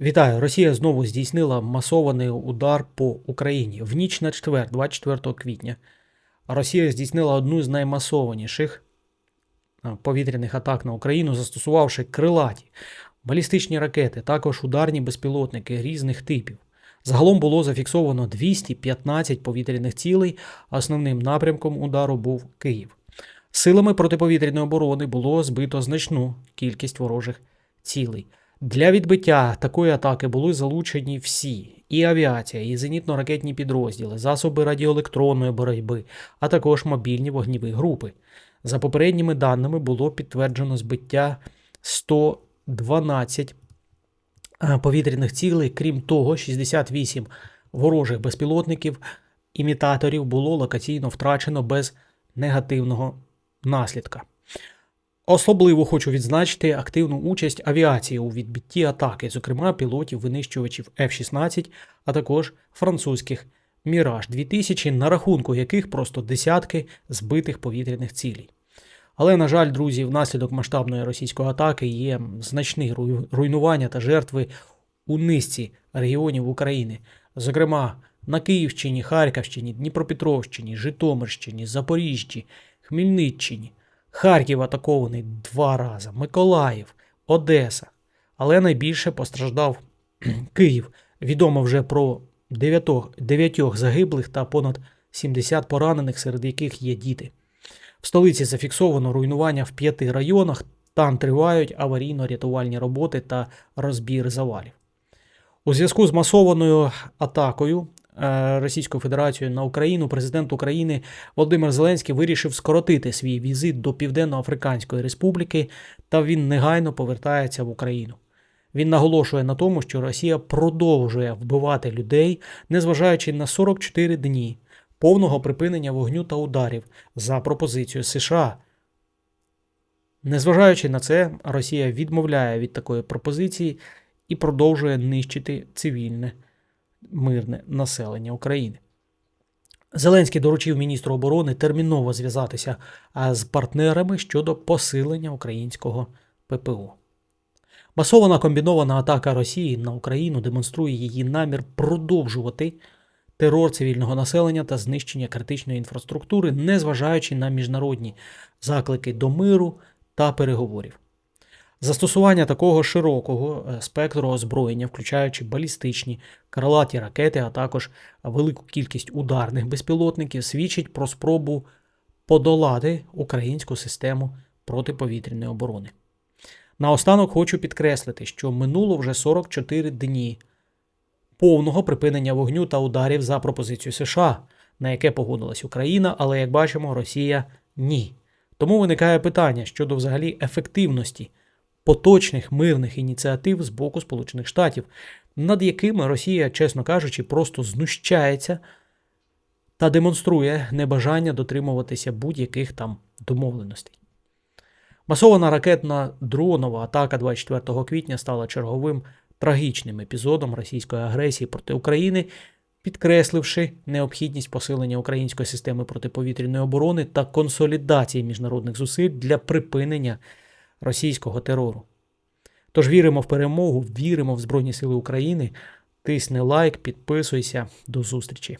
Вітаю! Росія знову здійснила масований удар по Україні. В ніч на четвер, 24 квітня, Росія здійснила одну з наймасованіших повітряних атак на Україну, застосувавши крилаті, балістичні ракети, також ударні безпілотники різних типів. Загалом було зафіксовано 215 повітряних цілей. Основним напрямком удару був Київ. Силами протиповітряної оборони було збито значну кількість ворожих цілей. Для відбиття такої атаки були залучені всі: і авіація, і зенітно-ракетні підрозділи, засоби радіоелектронної боротьби, а також мобільні вогніві групи. За попередніми даними було підтверджено збиття 112 е, повітряних цілей, крім того, 68 ворожих безпілотників імітаторів було локаційно втрачено без негативного наслідка. Особливо хочу відзначити активну участь авіації у відбитті атаки, зокрема пілотів винищувачів F-16, а також французьких Міраж 2000, на рахунку яких просто десятки збитих повітряних цілей. Але, на жаль, друзі, внаслідок масштабної російської атаки є значні руйнування та жертви у низці регіонів України, зокрема на Київщині, Харківщині, Дніпропетровщині, Житомирщині, Запоріжжі, Хмельниччині. Харків атакований два рази, Миколаїв, Одеса. Але найбільше постраждав Київ. Відомо вже про 9, 9 загиблих та понад 70 поранених, серед яких є діти. В столиці зафіксовано руйнування в п'яти районах. Там тривають аварійно-рятувальні роботи та розбір завалів. У зв'язку з масованою атакою Російською Федерацією на Україну президент України Володимир Зеленський вирішив скоротити свій візит до Південно-Африканської Республіки, та він негайно повертається в Україну. Він наголошує на тому, що Росія продовжує вбивати людей, незважаючи на 44 дні повного припинення вогню та ударів за пропозицією США. Незважаючи на це, Росія відмовляє від такої пропозиції і продовжує нищити цивільне мирне населення України. Зеленський доручив міністру оборони терміново зв'язатися з партнерами щодо посилення українського ППО. Масована комбінована атака Росії на Україну демонструє її намір продовжувати терор цивільного населення та знищення критичної інфраструктури, незважаючи на міжнародні заклики до миру та переговорів. Застосування такого широкого е, спектру озброєння, включаючи балістичні, крилаті ракети, а також велику кількість ударних безпілотників, свідчить про спробу подолати українську систему протиповітряної оборони. Наостанок хочу підкреслити, що минуло вже 44 дні повного припинення вогню та ударів за пропозицію США, на яке погодилась Україна, але як бачимо, Росія ні. Тому виникає питання щодо взагалі ефективності поточних мирних ініціатив з боку Сполучених Штатів, над якими Росія, чесно кажучи, просто знущається та демонструє небажання дотримуватися будь-яких там домовленостей. Масована ракетна дронова атака 24 квітня стала черговим трагічним епізодом російської агресії проти України, підкресливши необхідність посилення української системи протиповітряної оборони та консолідації міжнародних зусиль для припинення російського терору. Тож віримо в перемогу, віримо в Збройні Сили України. Тисни лайк, підписуйся. До зустрічі!